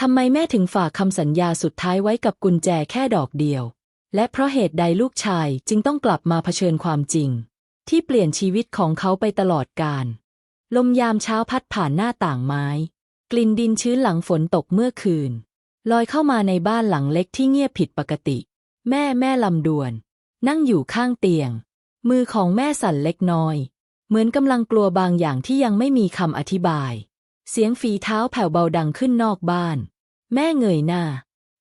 ทำไมแม่ถึงฝากคำสัญญาสุดท้ายไว้กับกุญแจแค่ดอกเดียว และเพราะเหตุใดลูกชายจึงต้องกลับมาเผชิญความจริง ที่เปลี่ยนชีวิตของเขาไปตลอดกาลลมยามเช้าพัดผ่านหน้าต่างไม้ กลิ่นดินชื้นหลังฝนตกเมื่อคืน ลอยเข้ามาในบ้านหลังเล็กที่เงียบผิดปกติ แม่แม่ลำดวน นั่งอยู่ข้างเตียง มือของแม่สั่นเล็กน้อย เหมือนกำลังกลัวบางอย่างที่ยังไม่มีคำอธิบาย เสียงฝีเท้าแผ่วเบาดังขึ้นนอกบ้าน แม่เงยหน้า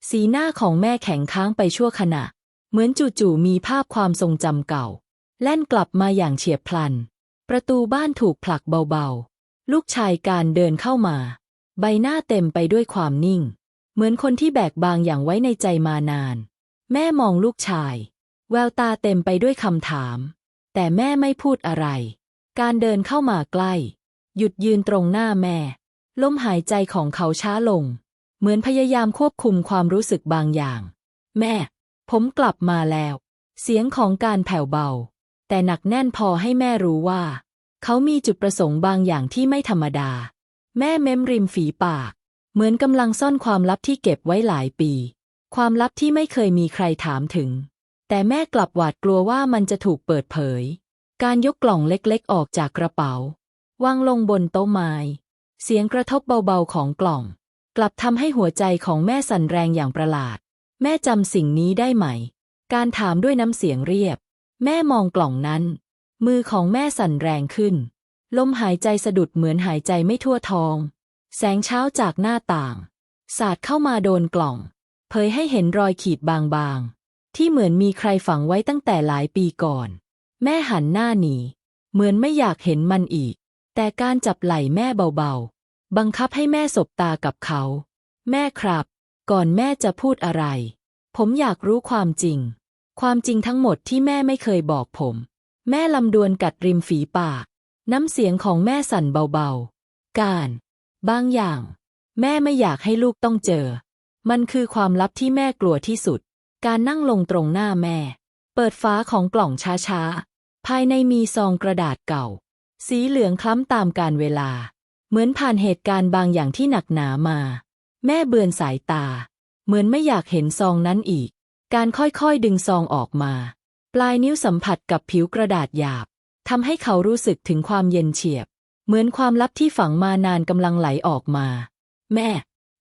สีหน้าของแม่แข็งค้างไปชั่วขณะ เหมือนจู่ๆมีภาพความทรงจำเก่า แล่นกลับมาอย่างเฉียบพลัน ประตูบ้านถูกผลักเบาๆ ลูกชายการเดินเข้ามา ใบหน้าเต็มไปด้วยความนิ่ง เหมือนคนที่แบกบางอย่างไว้ในใจมานาน แม่มองลูกชาย แววตาเต็มไปด้วยคำถาม แต่แม่ไม่พูดอะไร การเดินเข้ามาใกล้ หยุดยืนตรงหน้าแม่ ลมหายใจของเขาช้าลง เหมือนพยายามควบคุมความรู้สึกบางอย่าง แม่ ผมกลับมาแล้ว เสียงของการแผ่วเบา แต่หนักแน่นพอให้แม่รู้ว่า เขามีจุดประสงค์บางอย่างที่ไม่ธรรมดา แม่เม้มริมฝีปาก เหมือนกำลังซ่อนความลับที่เก็บไว้หลายปี ความลับที่ไม่เคยมีใครถามถึง แต่แม่กลับหวาดกลัวว่ามันจะถูกเปิดเผย การยกกล่องเล็กๆ ออกจากกระเป๋า วางลงบนโต๊ะไม้ เสียงกระทบเบาๆของกล่อง กลับทำให้หัวใจของแม่สั่นแรงอย่างประหลาด แม่จำสิ่งนี้ได้ไหม การถามด้วยน้ำเสียงเรียบ แม่มองกล่องนั้น มือของแม่สั่นแรงขึ้น ลมหายใจสะดุดเหมือนหายใจไม่ทั่วท้อง แสงเช้าจากหน้าต่าง สาดเข้ามาโดนกล่อง เผยให้เห็นรอยขีดบางๆ ที่เหมือนมีใครฝังไว้ตั้งแต่หลายปีก่อน แม่หันหน้าหนี เหมือนไม่อยากเห็นมันอีก แต่การจับไหล่แม่เบาๆ บังคับให้แม่สบตากับเขา แม่ครับ ก่อนแม่จะพูดอะไร ผมอยากรู้ความจริง ความจริงทั้งหมดที่แม่ไม่เคยบอกผม แม่ลำดวนกัดริมฝีปาก น้ำเสียงของแม่สั่นเบาๆ การ บางอย่าง แม่ไม่อยากให้ลูกต้องเจอ มันคือความลับที่แม่กลัวที่สุด การนั่งลงตรงหน้าแม่ เปิดฟ้าของกล่องช้าๆ ภายในมีซองกระดาษเก่า สีเหลืองคล้ำตามกาลเวลา เหมือนผ่านเหตุการณ์บางอย่างที่หนักหนามา แม่เบือนสายตา เหมือนไม่อยากเห็นซองนั้นอีก การค่อยๆดึงซองออกมา ปลายนิ้วสัมผัสกับผิวกระดาษหยาบทำให้เขารู้สึกถึงความเย็นเฉียบ เหมือนความลับที่ฝังมานานกำลังไหลออกมา แม่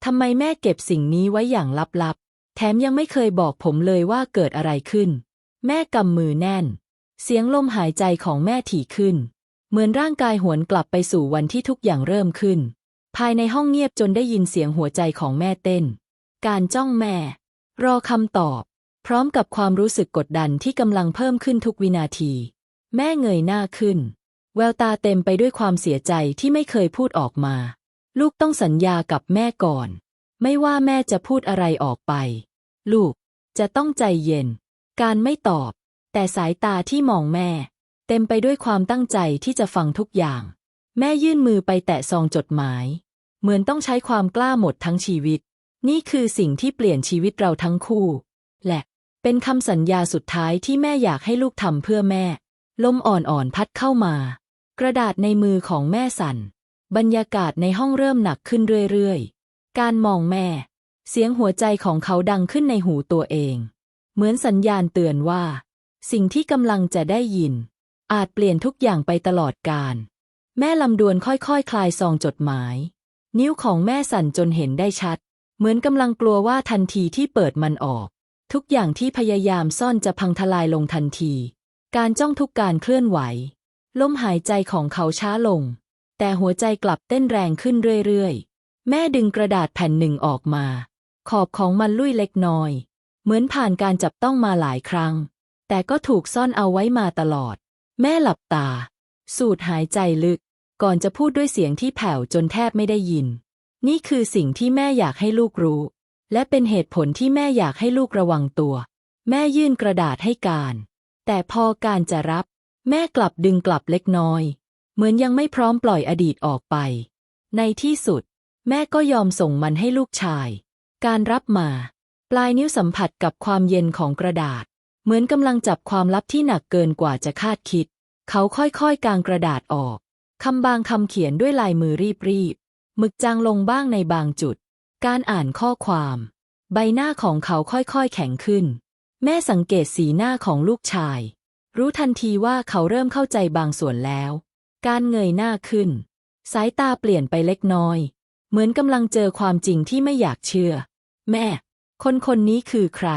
ทำไมแม่เก็บสิ่งนี้ไว้อย่างลับๆ แถมยังไม่เคยบอกผมเลยว่าเกิดอะไรขึ้น แม่กำมือแน่น เสียงลมหายใจของแม่ถี่ขึ้น เหมือนร่างกายหวนกลับไปสู่วันที่ทุกอย่างเริ่มขึ้น ภายในห้องเงียบจนได้ยินเสียงหัวใจของแม่เต้น การจ้องแม่ รอคำตอบ พร้อมกับความรู้สึกกดดันที่กำลังเพิ่มขึ้นทุกวินาที แม่เงยหน้าขึ้น แววตาเต็มไปด้วยความเสียใจที่ไม่เคยพูดออกมา ลูกต้องสัญญากับแม่ก่อน ไม่ว่าแม่จะพูดอะไรออกไป ลูกจะต้องใจเย็น การไม่ตอบ แต่สายตาที่มองแม่ เต็มไปด้วยความตั้งใจที่จะฟังทุกอย่าง แม่ยื่นมือไปแตะซองจดหมาย เหมือนต้องใช้ความกล้าหมดทั้งชีวิต นี่คือสิ่งที่เปลี่ยนชีวิตเราทั้งคู่ และเป็นคำสัญญาสุดท้ายที่แม่อยากให้ลูกทำเพื่อแม่ ลมอ่อนๆพัดเข้ามา กระดาษในมือของแม่สั่น บรรยากาศในห้องเริ่มหนักขึ้นเรื่อยๆ การมองแม่ เสียงหัวใจของเขาดังขึ้นในหูตัวเอง เหมือนสัญญาณเตือนว่า สิ่งที่กำลังจะได้ยิน อาจเปลี่ยนทุกอย่างไปตลอดกาลแม่ลำดวนค่อยๆคคลายซองจดหมาย นิ้วของแม่สั่นจนเห็นได้ชัด เหมือนกำลังกลัวว่าทันทีที่เปิดมันออก ทุกอย่างที่พยายามซ่อนจะพังทลายลงทันที การจ้องทุกการเคลื่อนไหว ลมหายใจของเขาช้าลง แต่หัวใจกลับเต้นแรงขึ้นเรื่อยๆ แม่ดึงกระดาษแผ่นหนึ่งออกมา ขอบของมันลุ่ยเล็กน้อย เหมือนผ่านการจับต้องมาหลายครั้ง แต่ก็ถูกซ่อนเอาไว้มาตลอด แม่หลับตา สูดหายใจลึก ก่อนจะพูดด้วยเสียงที่แผ่วจนแทบไม่ได้ยิน นี่คือสิ่งที่แม่อยากให้ลูกรู้ และเป็นเหตุผลที่แม่อยากให้ลูกระวังตัว แม่ยื่นกระดาษให้การ แต่พอการจะรับ แม่กลับดึงกลับเล็กน้อย เหมือนยังไม่พร้อมปล่อยอดีตออกไป ในที่สุด แม่ก็ยอมส่งมันให้ลูกชาย การรับมา ปลายนิ้วสัมผัสกับความเย็นของกระดาษ เหมือนกำลังจับความลับที่หนักเกินกว่าจะคาดคิด เขาค่อยๆ กางกระดาษออก คำบางคำเขียนด้วยลายมือรีบๆหมึกจางลงบ้างในบางจุด การอ่านข้อความ ใบหน้าของเขาค่อยๆ แข็งขึ้น แม่สังเกตสีหน้าของลูกชาย รู้ทันทีว่าเขาเริ่มเข้าใจบางส่วนแล้ว การเงยหน้าขึ้น สายตาเปลี่ยนไปเล็กน้อย เหมือนกำลังเจอความจริงที่ไม่อยากเชื่อ แม่ คนคนนี้คือใคร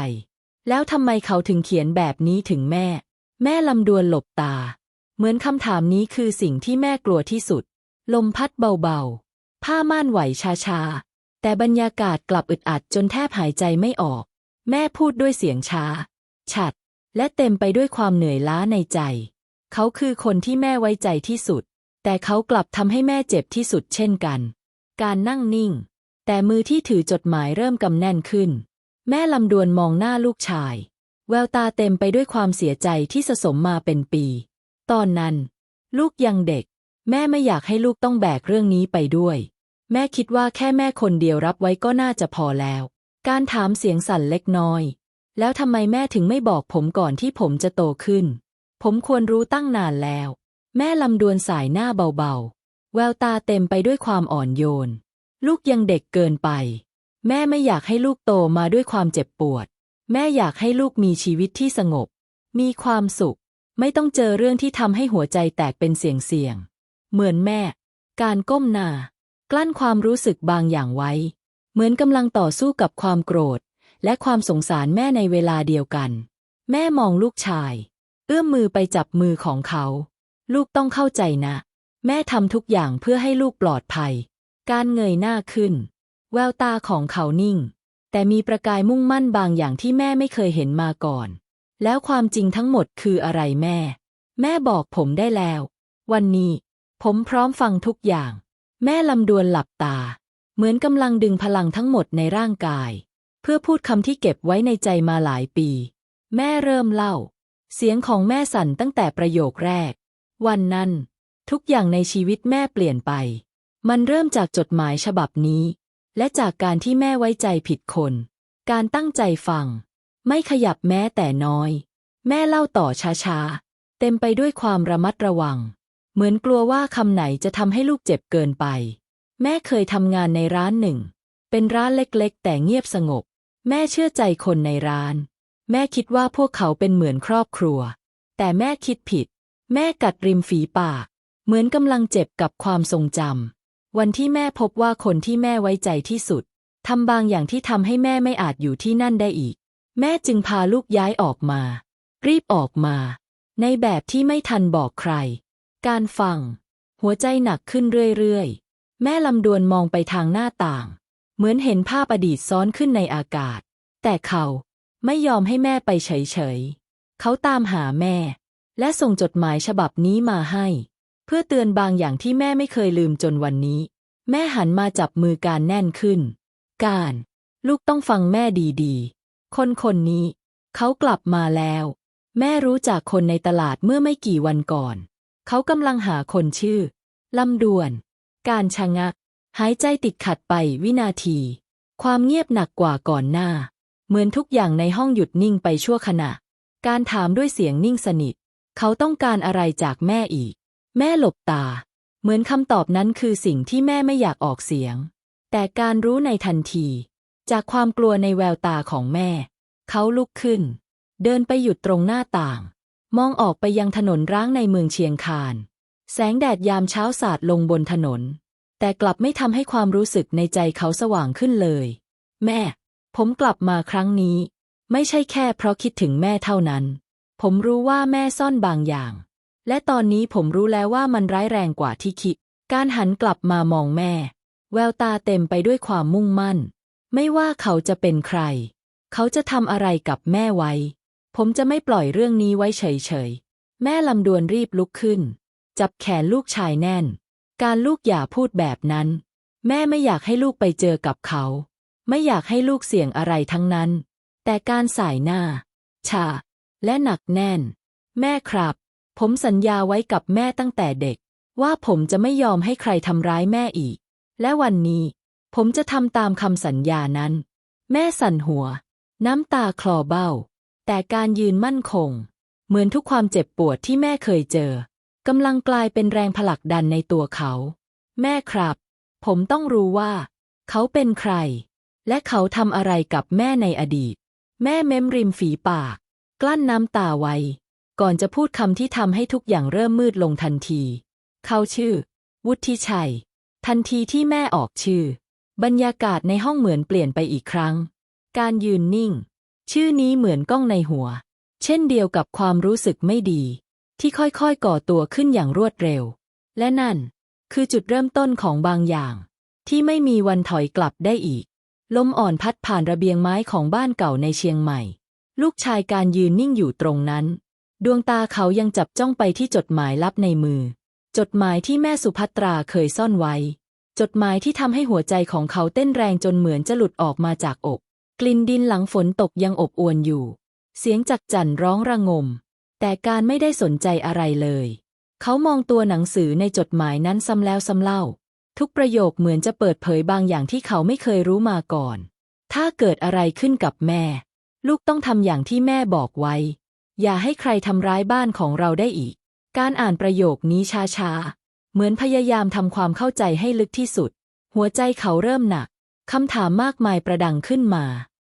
แล้วทำไมเขาถึงเขียนแบบนี้ถึงแม่ แม่ลำดวนหลบตา เหมือนคำถามนี้คือสิ่งที่แม่กลัวที่สุด ลมพัดเบาๆ ผ้าม่านไหวช้าๆ แต่บรรยากาศกลับอึดอัดจนแทบหายใจไม่ออก แม่พูดด้วยเสียงช้า ฉัด และเต็มไปด้วยความเหนื่อยล้าในใจ เขาคือคนที่แม่ไว้ใจที่สุด แต่เขากลับทำให้แม่เจ็บที่สุดเช่นกัน การนั่งนิ่ง แต่มือที่ถือจดหมายเริ่มกำแน่นขึ้น แม่ลำดวนมองหน้าลูกชาย แววตาเต็มไปด้วยความเสียใจที่สะสมมาเป็นปี ตอนนั้น ลูกยังเด็ก แม่ไม่อยากให้ลูกต้องแบกเรื่องนี้ไปด้วย แม่คิดว่าแค่แม่คนเดียวรับไว้ก็น่าจะพอแล้ว การถามเสียงสั่นเล็กน้อย แล้วทำไมแม่ถึงไม่บอกผมก่อนที่ผมจะโตขึ้น ผมควรรู้ตั้งนานแล้ว แม่ลำดวนสายหน้าเบาๆ แววตาเต็มไปด้วยความอ่อนโยน ลูกยังเด็กเกินไป แม่ไม่อยากให้ลูกโตมาด้วยความเจ็บปวด แม่อยากให้ลูกมีชีวิตที่สงบ มีความสุข ไม่ต้องเจอเรื่องที่ทำให้หัวใจแตกเป็นเสียงๆเหมือนแม่ การก้มหน้ากลั้นความรู้สึกบางอย่างไว้ เหมือนกำลังต่อสู้กับความโกรธ และความสงสารแม่ในเวลาเดียวกัน แม่มองลูกชาย เอื้อมมือไปจับมือของเขา ลูกต้องเข้าใจนะ แม่ทำทุกอย่างเพื่อให้ลูกปลอดภัย การเงยหน้าขึ้น แววตาของเขานิ่ง แต่มีประกายมุ่งมั่นบางอย่างที่แม่ไม่เคยเห็นมาก่อน แล้วความจริงทั้งหมดคืออะไรแม่ แม่บอกผมได้แล้ว วันนี้ ผมพร้อมฟังทุกอย่าง แม่ลำดวนหลับตา เหมือนกำลังดึงพลังทั้งหมดในร่างกาย เพื่อพูดคำที่เก็บไว้ในใจมาหลายปี แม่เริ่มเล่า เสียงของแม่สั่นตั้งแต่ประโยคแรก วันนั้น ทุกอย่างในชีวิตแม่เปลี่ยนไป มันเริ่มจากจดหมายฉบับนี้ และจากการที่แม่ไว้ใจผิดคน การตั้งใจฟัง ไม่ขยับแม้แต่น้อย แม่เล่าต่อช้าๆ เต็มไปด้วยความระมัดระวัง เหมือนกลัวว่าคำไหนจะทำให้ลูกเจ็บเกินไป แม่เคยทำงานในร้านหนึ่ง เป็นร้านเล็กๆ แต่เงียบสงบ แม่เชื่อใจคนในร้าน แม่คิดว่าพวกเขาเป็นเหมือนครอบครัว แต่แม่คิดผิด แม่กัดริมฝีปาก เหมือนกำลังเจ็บกับความทรงจำ วันที่แม่พบว่าคนที่แม่ไว้ใจที่สุดทำบางอย่างที่ทำให้แม่ไม่อาจอยู่ที่นั่นได้อีก แม่จึงพาลูกย้ายออกมา รีบออกมา ในแบบที่ไม่ทันบอกใคร การฟัง หัวใจหนักขึ้นเรื่อยๆ แม่ลำดวนมองไปทางหน้าต่าง เหมือนเห็นภาพอดีตซ้อนขึ้นในอากาศ แต่เขาไม่ยอมให้แม่ไปเฉยๆ เขาตามหาแม่ และส่งจดหมายฉบับนี้มาให้ เพื่อเตือนบางอย่างที่แม่ไม่เคยลืมจนวันนี้ แม่หันมาจับมือการแน่นขึ้น การ ลูกต้องฟังแม่ดีๆ คนคนนี้ เขากลับมาแล้ว แม่รู้จากคนในตลาดเมื่อไม่กี่วันก่อน เขากำลังหาคนชื่อลำดวน การชะงัก หายใจติดขัดไปวินาที ความเงียบหนักกว่าก่อนหน้า เหมือนทุกอย่างในห้องหยุดนิ่งไปชั่วขณะ การถามด้วยเสียงนิ่งสนิท เขาต้องการอะไรจากแม่อีก แม่หลบตา เหมือนคำตอบนั้นคือสิ่งที่แม่ไม่อยากออกเสียง แต่การรู้ในทันที จากความกลัวในแววตาของแม่ เขาลุกขึ้น เดินไปหยุดตรงหน้าต่าง มองออกไปยังถนนร้างในเมืองเชียงคาน แสงแดดยามเช้าสาดลงบนถนน แต่กลับไม่ทำให้ความรู้สึกในใจเขาสว่างขึ้นเลย แม่ ผมกลับมาครั้งนี้ ไม่ใช่แค่เพราะคิดถึงแม่เท่านั้น ผมรู้ว่าแม่ซ่อนบางอย่าง และตอนนี้ผมรู้แล้วว่ามันร้ายแรงกว่าที่คิด การหันกลับมามองแม่ แววตาเต็มไปด้วยความมุ่งมั่น ไม่ว่าเขาจะเป็นใคร เขาจะทำอะไรกับแม่ไว้ ผมจะไม่ปล่อยเรื่องนี้ไว้เฉยๆ แม่ลำดวนรีบลุกขึ้น จับแขนลูกชายแน่น การลูกอย่าพูดแบบนั้น แม่ไม่อยากให้ลูกไปเจอกับเขา ไม่อยากให้ลูกเสี่ยงอะไรทั้งนั้น แต่การสายหน้า ชา และหนักแน่น แม่ครับ ผมสัญญาไว้กับแม่ตั้งแต่เด็ก ว่าผมจะไม่ยอมให้ใครทำร้ายแม่อีก และวันนี้ ผมจะทำตามคำสัญญานั้น แม่สั่นหัว น้ำตาคลอเบ้า แต่การยืนมั่นคง เหมือนทุกความเจ็บปวดที่แม่เคยเจอกำลังกลายเป็นแรงผลักดันในตัวเขา แม่ครับ ผมต้องรู้ว่า เขาเป็นใคร และเขาทำอะไรกับแม่ในอดีต แม่เม้มริมฝีปาก กลั้นน้ำตาไว้ ก่อนจะพูดคำที่ทำให้ทุกอย่างเริ่มมืดลงทันที เขาชื่อ วุฒิชัย ทันทีที่แม่ออกชื่อ บรรยากาศในห้องเหมือนเปลี่ยนไปอีกครั้ง การยืนนิ่ง ชื่อนี้เหมือนก้องในหัว เช่นเดียวกับความรู้สึกไม่ดี ที่ค่อยๆก่อตัวขึ้นอย่างรวดเร็ว และนั่น คือจุดเริ่มต้นของบางอย่าง ที่ไม่มีวันถอยกลับได้อีก ลมอ่อนพัดผ่านระเบียงไม้ของบ้านเก่าในเชียงใหม่ ลูกชายการยืนนิ่งอยู่ตรงนั้น ดวงตาเขายังจับจ้องไปที่จดหมายลับในมือ จดหมายที่แม่สุภัตราเคยซ่อนไว้ จดหมายที่ทำให้หัวใจของเขาเต้นแรงจนเหมือนจะหลุดออกมาจากอก กลิ่นดินหลังฝนตกยังอบอวนอยู่ เสียงจักจั่นร้องระงม แต่การไม่ได้สนใจอะไรเลย เขามองตัวหนังสือในจดหมายนั้นซ้ำแล้วซ้ำเล่า ทุกประโยคเหมือนจะเปิดเผยบางอย่างที่เขาไม่เคยรู้มาก่อน ถ้าเกิดอะไรขึ้นกับแม่ ลูกต้องทำอย่างที่แม่บอกไว้ อย่าให้ใครทำร้ายบ้านของเราได้อีก การอ่านประโยคนี้ช้าๆ เหมือนพยายามทำความเข้าใจให้ลึกที่สุด หัวใจเขาเริ่มหนัก คำถามมากมายประดังขึ้นมา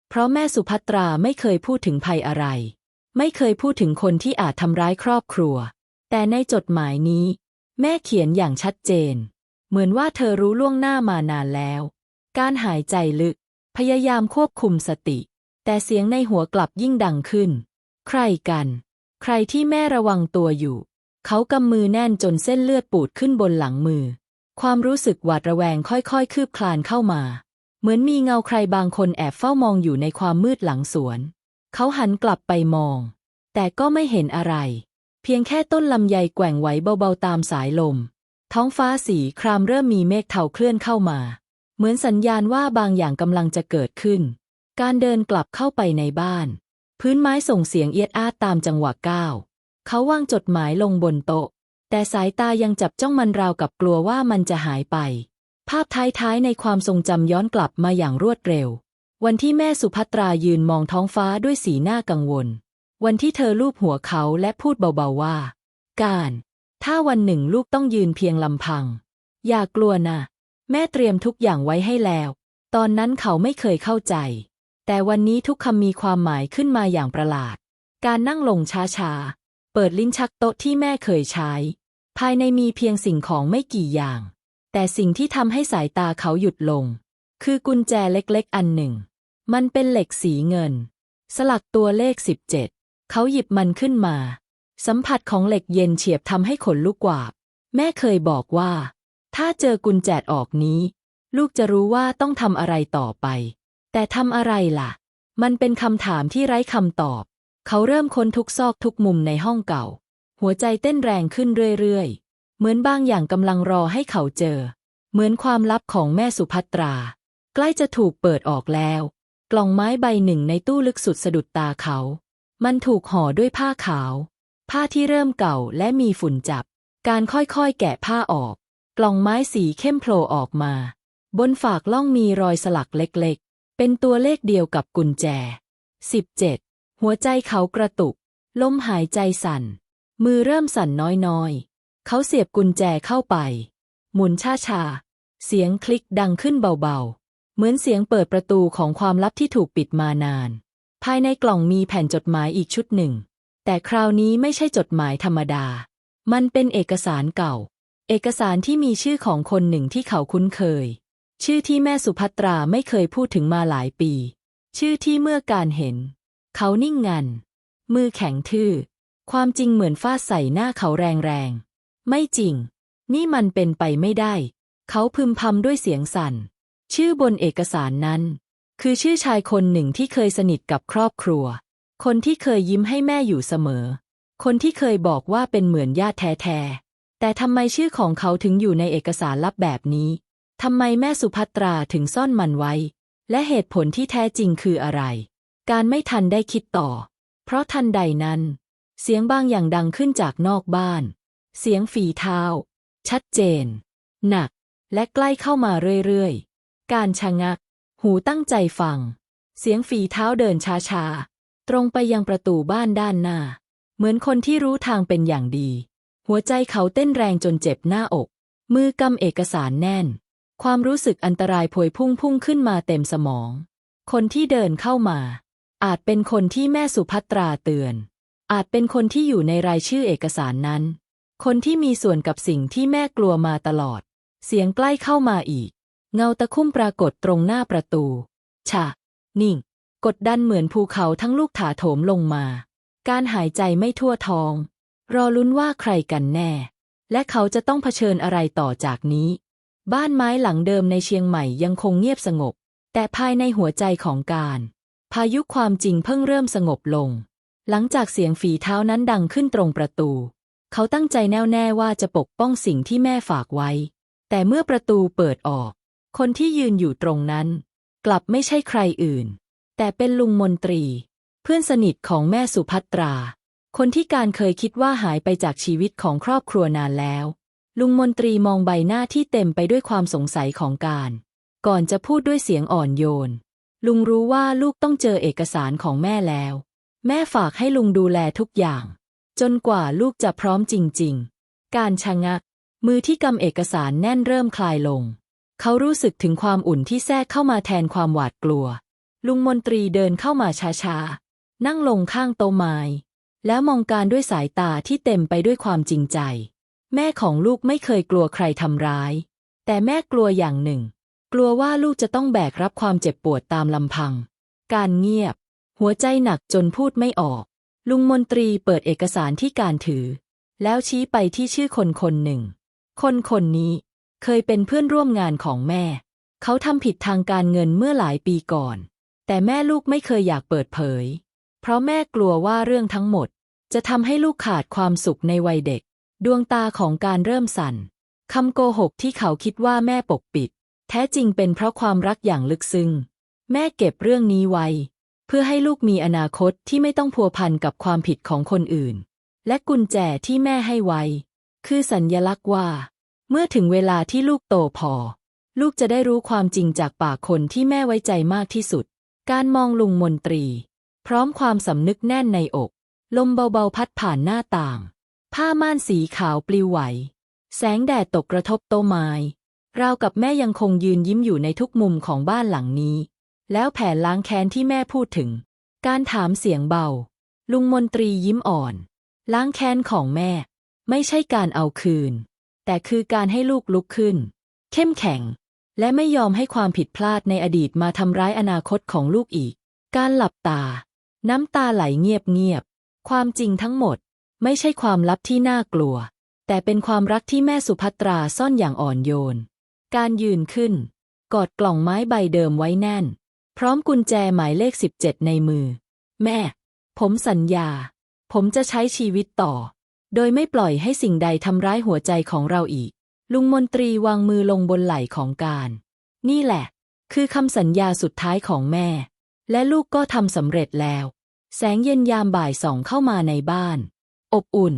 เพราะแม่สุภัตราไม่เคยพูดถึงภัยอะไร ไม่เคยพูดถึงคนที่อาจทำร้ายครอบครัว แต่ในจดหมายนี้ แม่เขียนอย่างชัดเจน เหมือนว่าเธอรู้ล่วงหน้ามานานแล้ว การหายใจลึก พยายามควบคุมสติ แต่เสียงในหัวกลับยิ่งดังขึ้น ใครกัน ใครที่แม่ระวังตัวอยู่ เขากำมือแน่นจนเส้นเลือดปูดขึ้นบนหลังมือ ความรู้สึกหวาดระแวงค่อยๆ คืบคลานเข้ามา เหมือนมีเงาใครบางคนแอบเฝ้ามองอยู่ในความมืดหลังสวน เขาหันกลับไปมอง แต่ก็ไม่เห็นอะไร เพียงแค่ต้นลำไยแกว่งไหวเบาๆตามสายลม ท้องฟ้าสีครามเริ่มมีเมฆเทาเคลื่อนเข้ามา เหมือนสัญญาณว่าบางอย่างกำลังจะเกิดขึ้น การเดินกลับเข้าไปในบ้าน พื้นไม้ส่งเสียงเอียดอาดตามจังหวะก้าว เขาวางจดหมายลงบนโต๊ะ แต่สายตายังจับจ้องมันราวกับกลัวว่ามันจะหายไป ภาพท้ายๆในความทรงจำย้อนกลับมาอย่างรวดเร็ว วันที่แม่สุภัตรายืนมองท้องฟ้าด้วยสีหน้ากังวล วันที่เธอลูบหัวเขาและพูดเบาๆว่า การ ถ้าวันหนึ่งลูกต้องยืนเพียงลำพัง อย่ากลัวนะ แม่เตรียมทุกอย่างไว้ให้แล้ว ตอนนั้นเขาไม่เคยเข้าใจ แต่วันนี้ทุกคำมีความหมายขึ้นมาอย่างประหลาด การนั่งลงช้าๆ เปิดลิ้นชักโต๊ะที่แม่เคยใช้ ภายในมีเพียงสิ่งของไม่กี่อย่าง แต่สิ่งที่ทำให้สายตาเขาหยุดลง คือกุญแจเล็กๆ อันหนึ่ง มันเป็นเหล็กสีเงิน สลักตัวเลข 17 เขาหยิบมันขึ้นมา สัมผัสของเหล็กเย็นเฉียบทำให้ขนลุกกวาบ แม่เคยบอกว่า ถ้าเจอกุญแจออกนี้ ลูกจะรู้ว่าต้องทำอะไรต่อไป แต่ทำอะไรล่ะ มันเป็นคำถามที่ไร้คำตอบ เขาเริ่มค้นทุกซอกทุกมุมในห้องเก่า หัวใจเต้นแรงขึ้นเรื่อยๆ เหมือนบางอย่างกำลังรอให้เขาเจอ เหมือนความลับของแม่สุภัตรา ใกล้จะถูกเปิดออกแล้ว กล่องไม้ใบหนึ่งในตู้ลึกสุดสะดุดตาเขา มันถูกห่อด้วยผ้าขาว ผ้าที่เริ่มเก่าและมีฝุ่นจับ การค่อยๆแกะผ้าออก กล่องไม้สีเข้มโผล่ออกมา บนฝากล่องมีรอยสลักเล็กๆ เป็นตัวเลขเดียวกับกุญแจ 17 หัวใจเขากระตุก ลมหายใจสั่น มือเริ่มสั่นน้อยๆ เขาเสียบกุญแจเข้าไป หมุนช้าๆ เสียงคลิกดังขึ้นเบาๆ เหมือนเสียงเปิดประตูของความลับที่ถูกปิดมานาน ภายในกล่องมีแผ่นจดหมายอีกชุดหนึ่ง แต่คราวนี้ไม่ใช่จดหมายธรรมดา มันเป็นเอกสารเก่า เอกสารที่มีชื่อของคนหนึ่งที่เขาคุ้นเคย ชื่อที่แม่สุภัตราไม่เคยพูดถึงมาหลายปี ชื่อที่เมื่อการเห็น เขานิ่งงัน มือแข็งทื่อ ความจริงเหมือนฟาดใส่หน้าเขาแรงๆ ไม่จริง นี่มันเป็นไปไม่ได้ เขาพึมพำด้วยเสียงสั่น ชื่อบนเอกสารนั้น คือชื่อชายคนหนึ่งที่เคยสนิทกับครอบครัว คนที่เคยยิ้มให้แม่อยู่เสมอ คนที่เคยบอกว่าเป็นเหมือนญาติแท้ๆแต่ทำไมชื่อของเขาถึงอยู่ในเอกสารลับแบบนี้ ทำไมแม่สุภัตราถึงซ่อนมันไว้ และเหตุผลที่แท้จริงคืออะไร การไม่ทันได้คิดต่อ เพราะทันใดนั้น เสียงบางอย่างดังขึ้นจากนอกบ้าน เสียงฝีเท้า ชัดเจน หนัก และใกล้เข้ามาเรื่อยๆ การชะงัก หูตั้งใจฟัง เสียงฝีเท้าเดินช้าๆ ตรงไปยังประตูบ้านด้านหน้า เหมือนคนที่รู้ทางเป็นอย่างดี หัวใจเขาเต้นแรงจนเจ็บหน้าอก มือกำเอกสารแน่น ความรู้สึกอันตรายพวยพุ่งพุ่งขึ้นมาเต็มสมอง คนที่เดินเข้ามา อาจเป็นคนที่แม่สุภัตราเตือน อาจเป็นคนที่อยู่ในรายชื่อเอกสารนั้น คนที่มีส่วนกับสิ่งที่แม่กลัวมาตลอด เสียงใกล้เข้ามาอีก เงาตะคุ่มปรากฏตรงหน้าประตูฉะนิ่ง กดดันเหมือนภูเขาทั้งลูกถาโถมลงมา การหายใจไม่ทั่วท้อง รอลุ้นว่าใครกันแน่ และเขาจะต้องเผชิญอะไรต่อจากนี้ บ้านไม้หลังเดิมในเชียงใหม่ยังคงเงียบสงบ แต่ภายในหัวใจของการ พายุความจริงเพิ่งเริ่มสงบลง หลังจากเสียงฝีเท้านั้นดังขึ้นตรงประตู เขาตั้งใจแน่วแน่ว่าจะปกป้องสิ่งที่แม่ฝากไว้ แต่เมื่อประตูเปิดออก คนที่ยืนอยู่ตรงนั้น กลับไม่ใช่ใครอื่น แต่เป็นลุงมนตรี เพื่อนสนิทของแม่สุภัตรา คนที่การเคยคิดว่าหายไปจากชีวิตของครอบครัวนานแล้ว ลุงมนตรีมองใบหน้าที่เต็มไปด้วยความสงสัยของการ ก่อนจะพูดด้วยเสียงอ่อนโยน ลุงรู้ว่าลูกต้องเจอเอกสารของแม่แล้ว แม่ฝากให้ลุงดูแลทุกอย่าง จนกว่าลูกจะพร้อมจริง ๆ การชะงัก มือที่กำเอกสารแน่นเริ่มคลายลง เขารู้สึกถึงความอุ่นที่แทรกเข้ามาแทนความหวาดกลัว ลุงมนตรีเดินเข้ามาช้าๆนั่งลงข้างโต๊ะไม้แล้วมองการด้วยสายตาที่เต็มไปด้วยความจริงใจ แม่ของลูกไม่เคยกลัวใครทำร้าย แต่แม่กลัวอย่างหนึ่ง กลัวว่าลูกจะต้องแบกรับความเจ็บปวดตามลำพัง การเงียบ หัวใจหนักจนพูดไม่ออก ลุงมนตรีเปิดเอกสารที่การถือ แล้วชี้ไปที่ชื่อคนคนหนึ่ง คนคนนี้เคยเป็นเพื่อนร่วมงานของแม่ เขาทำผิดทางการเงินเมื่อหลายปีก่อน แต่แม่ลูกไม่เคยอยากเปิดเผย เพราะแม่กลัวว่าเรื่องทั้งหมด จะทำให้ลูกขาดความสุขในวัยเด็ก ดวงตาของการเริ่มสั่นคำโกหกที่เขาคิดว่าแม่ปกปิด แท้จริงเป็นเพราะความรักอย่างลึกซึ้งแม่เก็บเรื่องนี้ไว้ เพื่อให้ลูกมีอนาคตที่ไม่ต้องพัวพันกับความผิดของคนอื่น และกุญแจที่แม่ให้ไว้ คือสัญญลักษณ์ว่า เมื่อถึงเวลาที่ลูกโตพอ ลูกจะได้รู้ความจริงจากปากคนที่แม่ไว้ใจมากที่สุด การมองลุงมนตรี พร้อมความสำนึกแน่นในอก ลมเบาๆพัดผ่านหน้าต่าง ผ้าม่านสีขาวปลิวไหว แสงแดดตกกระทบโต๊ะไม้ราวกับแม่ยังคงยืนยิ้มอยู่ในทุกมุมของบ้านหลังนี้ แล้วแผนล้างแค้นที่แม่พูดถึง การถามเสียงเบา ลุงมนตรียิ้มอ่อน ล้างแค้นของแม่ ไม่ใช่การเอาคืน แต่คือการให้ลูกลุกขึ้น เข้มแข็ง และไม่ยอมให้ความผิดพลาดในอดีตมาทำร้ายอนาคตของลูกอีก การหลับตา น้ำตาไหลเงียบๆ ความจริงทั้งหมด ไม่ใช่ความลับที่น่ากลัว แต่เป็นความรักที่แม่สุภัตราซ่อนอย่างอ่อนโยน การยืนขึ้น กอดกล่องไม้ใบเดิมไว้แน่น พร้อมกุญแจหมายเลข 17 ในมือ แม่ ผมสัญญา ผมจะใช้ชีวิตต่อ โดยไม่ปล่อยให้สิ่งใดทำร้ายหัวใจของเราอีก ลุงมนตรีวางมือลงบนไหล่ของการ นี่แหละ คือคำสัญญาสุดท้ายของแม่ และลูกก็ทำสำเร็จแล้ว แสงเย็นยามบ่ายส่องเข้ามาในบ้าน อบอุ่น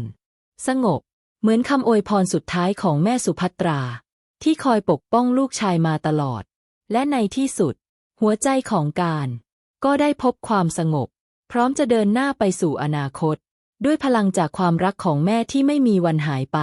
สงบ เหมือนคำอวยพรสุดท้ายของแม่สุภัตรา ที่คอยปกป้องลูกชายมาตลอด และในที่สุด หัวใจของการ ก็ได้พบความสงบ พร้อมจะเดินหน้าไปสู่อนาคต ด้วยพลังจากความรักของแม่ที่ไม่มีวันหายไป